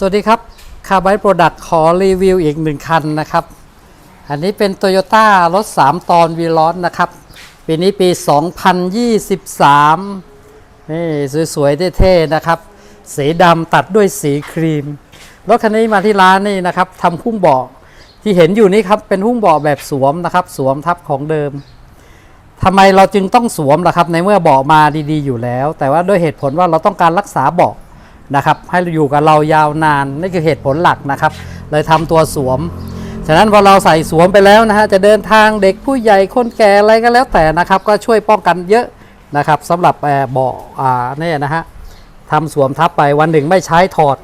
สวัสดีครับคาร์บ y โปรดักต์ขอรีวิวอีกหนึ่งคันนะครับ อันนี้เป็น Toyota รถ 3 ตอนวีลอนนะครับ ปีนี้ปี 2023 นี่สวยๆเท่ๆนะครับ สีดำตัดด้วยสีครีม รถคันนี้มาที่ร้านนี่นะครับทำหุ้มเบาะที่เห็นอยู่นี่ครับเป็นหุ้มเบาะแบบสวมนะครับ สวมทับของเดิมทำไมเราจึงต้องสวมล่ะครับในเมื่อเบาะมาดีๆ อยู่แล้ว แต่ว่าด้วยเหตุผลว่าเราต้องการรักษาเบาะ นะครับ ให้อยู่กับเรายาวนานนี่คือเหตุผลหลักนะครับ เลยทำตัวสวม ฉะนั้นพอเราใส่สวมไปแล้วนะฮะจะเดินทางเด็กผู้ใหญ่คนแก่อะไรก็แล้วแต่นะครับ ก็ช่วยป้องกันเยอะนะครับสำหรับเอ่อเบาะเนี่ยนะฮะทำสวมทับไปวันหนึ่งไม่ใช้ถอด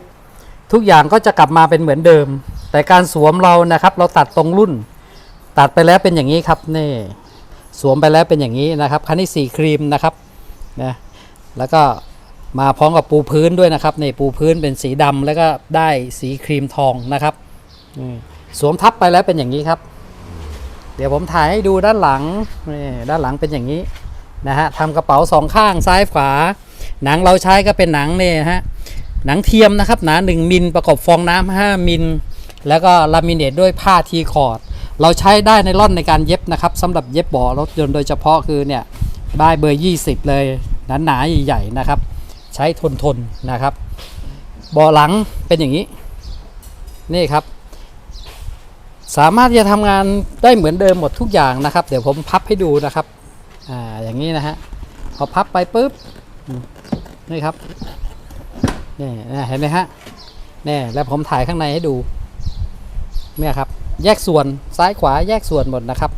ทุกอย่างก็จะกลับมาเป็นเหมือนเดิม แต่การสวมเรานะครับ เราตัดตรงรุ่น ตัดไปแล้วเป็นอย่างนี้ครับนี่สวมไปแล้วเป็นอย่างนี้นะครับคันนี้สีครีมนะครับนะแล้วก็ มาพร้อมกับปูพื้นด้วยนะครับนี่ปูพื้นเป็นสีดำแล้วก็ได้สีครีมทองนะครับสวมทับไปแล้วเป็นอย่างนี้ครับ เดี๋ยวผมถ่ายให้ดูด้านหลังนี่ด้านหลังเป็นอย่างนี้นะฮะทำกระเป๋าสองข้างซ้ายขวา หนังเราใช้ก็เป็นหนังเนี่ยฮะหนังเทียมนะครับหนา1มิลประกอบฟองน้ำ5มิลแล้วก็ลามิเนตด้วยผ้าทีคอร์ดเราใช้ได้ในร่อนในการเย็บนะครับสำหรับเย็บเบาะรถยนต์โดยเฉพาะคือเนี่ยได้เบอร์ 20 เลยหนาๆใหญ่ๆนะครับ ใช้ทนทนนะครับเบาะหลังเป็นอย่างนี้นี่ครับ สามารถจะทำงานได้เหมือนเดิมหมดทุกอย่างนะครับ เดี๋ยวผมพับให้ดูนะครับอ่าอย่างนี้นะฮะพอพับไปปุ๊บนี่ครับนี่นะเห็นไหมฮะนี่แล้วผมถ่ายข้างในให้ดูเนี่ยครับแยกส่วนซ้ายขวาแยกส่วนหมดนะครับ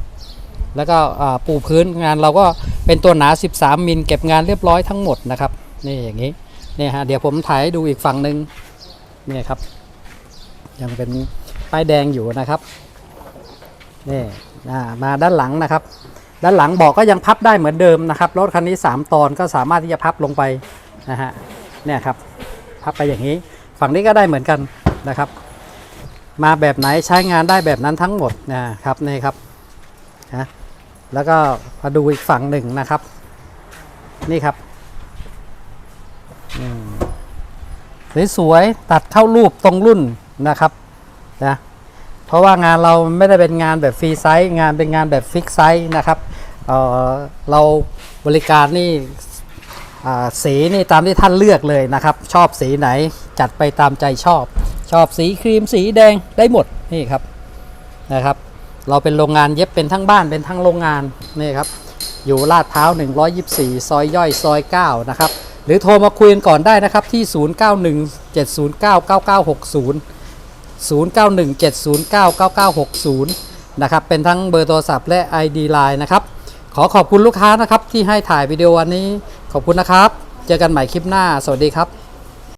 แล้วก็ปูพื้นงานเราก็เป็นตัวหนา 13 มิลเก็บงานเรียบร้อยทั้งหมดนะครับ นี่อย่างนี้เนี่ยฮะเดี๋ยวผมถ่ายให้ดูอีกฝั่งหนึ่งเนี่ยครับ ยังเป็นป้ายแดงอยู่นะครับนี่มาด้านหลังนะครับ ด้านหลังเบอกก็ยังพับได้เหมือนเดิมนะครับรถคันนี้ 3 ตอนก็สามารถที่จะพับลงไปนะฮะเนี่ยครับพับไปอย่างนี้ ฝั่งนี้ก็ได้เหมือนกันนะครับ มาแบบไหนใช้งานได้แบบนั้นทั้งหมดนะครับนี่ครับนะแล้วก็มาดูอีกฝั่งหนึ่งนะครับ นี่ครับ สวยๆตัดเข้ารูปตรงรุ่นนะครับนะเพราะว่างานเราไม่ได้เป็นงานแบบฟรีไซส์งานเป็นงานแบบฟิกไซส์นะครับเเราบริการนี่สีนี่ตามที่ท่านเลือกเลยนะครับ ชอบสีไหนจัดไปตามใจชอบ ชอบสีครีมสีแดงได้หมดนี่ครับนะครับ เราเป็นโรงงานเย็บเป็นทั้งบ้านเป็นทั้งโรงงานนี่ครับอยู่ลาดพร้าว124 ซอยย่อยซอย 9 นะครับ หรือโทรมาคุยกันก่อนได้นะครับที่ 0917099960 0917099960 นะครับ เป็นทั้งเบอร์โทรศัพท์และ ID Line นะครับ ขอขอบคุณลูกค้านะครับที่ให้ถ่ายวิดีโอวันนี้ ขอบคุณนะครับ เจอกันใหม่คลิปหน้า สวัสดีครับ